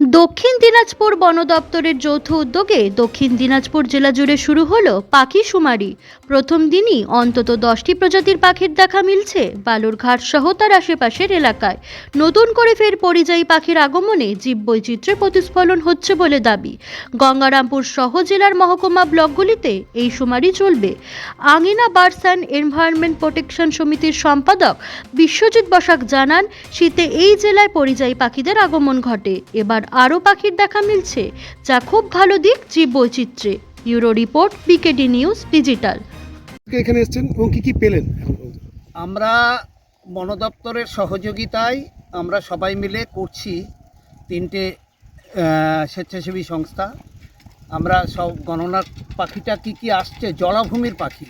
দক্ষিণ দিনাজপুর বন দপ্তরের যৌথ উদ্যোগে দক্ষিণ দিনাজপুর জেলা জুড়ে শুরু হলো পাখি শুমারি। প্রথম দিনই অন্তত দশটি প্রজাতির পাখির দেখা মিলছে বালুরঘাট সহ তার আশেপাশের এলাকায়। নতুন করে ফের পরিযায়ী পাখির আগমনে জীববৈচিত্র্যে প্রতিস্ফলন হচ্ছে বলে দাবি। গঙ্গারামপুর সহ জেলার মহকুমা ব্লকগুলিতে এই শুমারি চলবে। আঙিনা বার্ডস অ্যান্ড এনভায়রনমেন্ট প্রোটেকশন সমিতির সম্পাদক বিশ্বজিৎ বসাক জানান, শীতে এই জেলায় পরিযায়ী পাখিদের আগমন ঘটে। এবার আরও পাখির দেখা মিলছে যা খুব ভালো দিক জীব জীববৈচিত্র্যে। Bureau report BKD news digital. এখানে এসেছেন এবং কী কী পেলেন আমরা বন দপ্তরের সহযোগিতায় আমরা সবাই মিলে করছি তিনটে স্বেচ্ছাসেবী সংস্থা। আমরা সব গণনার পাখিটা কি কি আসছে জলাভূমির পাখি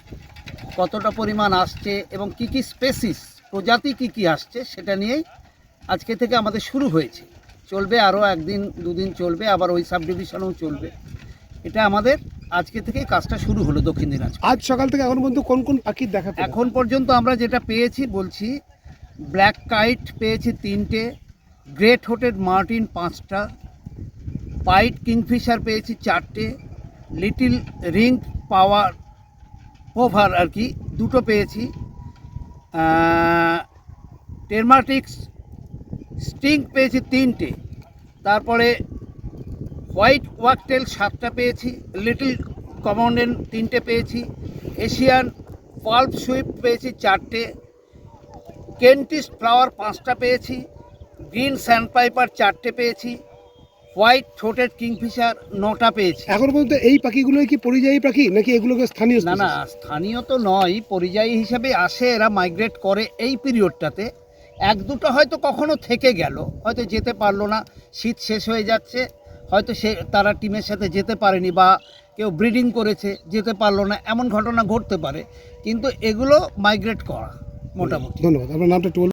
কতটা পরিমাণ আসছে এবং কি কি স্পেসিস প্রজাতি কি কি আসছে সেটা নিয়েই আজকে থেকে আমাদের শুরু হয়েছে। চলবে আরও একদিন দুদিন চলবে আবার ওই সাব ডিভিশনেও চলবে। এটা আমাদের আজকে থেকেই কাজটা শুরু হলো দক্ষিণ দিনাজপুর। আজ সকাল থেকে এখন পর্যন্ত কোন কোন পাখির দেখা এখন পর্যন্ত আমরা যেটা পেয়েছি বলছি ব্ল্যাক কাইট পেয়েছি তিনটে গ্রেট হোটেড মার্টিন পাঁচটা পাইট কিংফিশার পেয়েছি চারটে লিটিল রিং পাওয়ার ওভার আর কি দুটো পেয়েছি টেরমাটিক্স স্টিং পেয়েছি তিনটে। তারপরে হোয়াইট ওয়াকটেল সাতটা পেয়েছি লিটল কমন্ডেন তিনটে পেয়েছি এশিয়ান পাল্প সুইপ পেয়েছি চারটে কেন্টিস্ট ফ্লাওয়ার পাঁচটা পেয়েছি গ্রিন স্যান্ডপাইপার চারটে পেয়েছি হোয়াইট ঠোঁটেড কিংফিশার নটা পেয়েছি। এখন পর্যন্ত এই পাখিগুলোই কি পরিযায়ী পাখি নাকি এগুলোকে স্থানীয় না না স্থানীয় তো নয় পরিযায়ী হিসেবে আসে এরা মাইগ্রেট করে এই পিরিয়ডটাতে এক দুটো হয়তো কখনো থেকে গেল, হয়তো যেতে পারল না, শীত শেষ হয়ে যাচ্ছে, হয়তো সে, তারা টিমের সাথে যেতে পারেনি বা কেউ ব্রিডিং করেছে, যেতে পারল না, এমন ঘটনা ঘটতে পারে, কিন্তু এগুলো মাইগ্রেট করা, মোটামুটি ধন্যবাদ, আপনার নামটা।